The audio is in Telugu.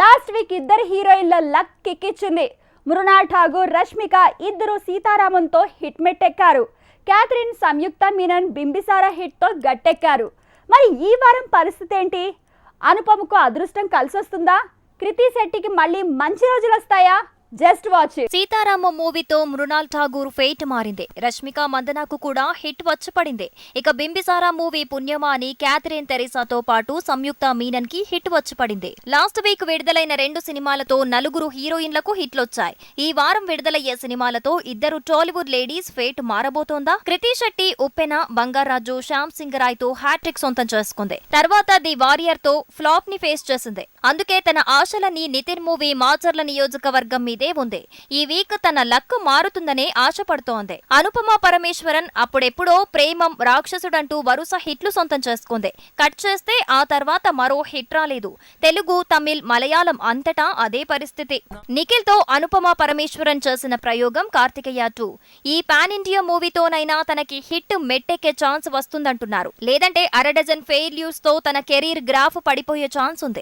లాస్ట్ వీక్ ఇద్దరు హీరోయిన్ల లక్ కిక్కిచ్చింది మృణాల్ ఠాగూర్ రష్మిక ఇద్దరు సీతారామంతో హిట్ మెట్టెక్కారు. క్యాథరిన్ సంయుక్త మీనన్ బింబిసారా హిట్తో గట్టెక్కారు. మరి ఈ వారం పరిస్థితి ఏంటి? అనుపమకు అదృష్టం కలిసొస్తుందా? కృతి శెట్టికి మళ్ళీ మంచి రోజులు వస్తాయా జస్ట్ వాచ్ సీతారామ మూవీతో మృణాల్ ఠాగూర్ ఫేట్ మారింది. రష్మిక మందనాకు కూడా హిట్ వచ్చిపడింది. ఇక బింబిసారా మూవీ పుణ్యమా అని క్యాథరిన్ తెరీసాతో పాటు సంయుక్త మీనన్కి హిట్ వచ్చి పడింది లాస్ట్ వీక్ విడుదలైన రెండు సినిమాలతో నలుగురు హీరోయిన్లకు హిట్లొచ్చాయి. ఈ వారం విడుదలయ్యే సినిమాలతో ఇద్దరు టాలీవుడ్ లేడీస్ ఫేట్ మారబోతోందా? కృతి శెట్టి ఉప్పెన బంగారాజు శ్యామ్ సింగ్ రాయ్తో హ్యాట్రిక్ సొంతం చేసుకుంది. తర్వాత ది వారియర్తో ఫ్లాప్ని ఫేస్ చేసింది. అందుకే తన ఆశలని నితిన్ మూవీ మాచర్ల నియోజకవర్గం మీద ఉంది. ఈ వీక్ తన లక్ మారుతుందనే ఆశపడుతోంది. అనుపమ పరమేశ్వరన్ అప్పుడెప్పుడో ప్రేమం రాక్షసుడంటూ వరుస హిట్లు సొంతం చేసుకుంది. కట్ చేస్తే ఆ తర్వాత మరో హిట్ రాలేదు. తెలుగు తమిళ్ మలయాళం అంతటా అదే పరిస్థితి. నిఖిల్తో అనుపమ పరమేశ్వరన్ చేసిన ప్రయోగం కార్తికేయ టూ. ఈ పాన్ ఇండియా మూవీతోనైనా తనకి హిట్ మెట్టెక్కే ఛాన్స్ వస్తుందంటున్నారు. లేదంటే అరడజన్ ఫెయిల్యూస్తో తన కెరీర్ గ్రాఫ్ పడిపోయే ఛాన్స్ ఉంది.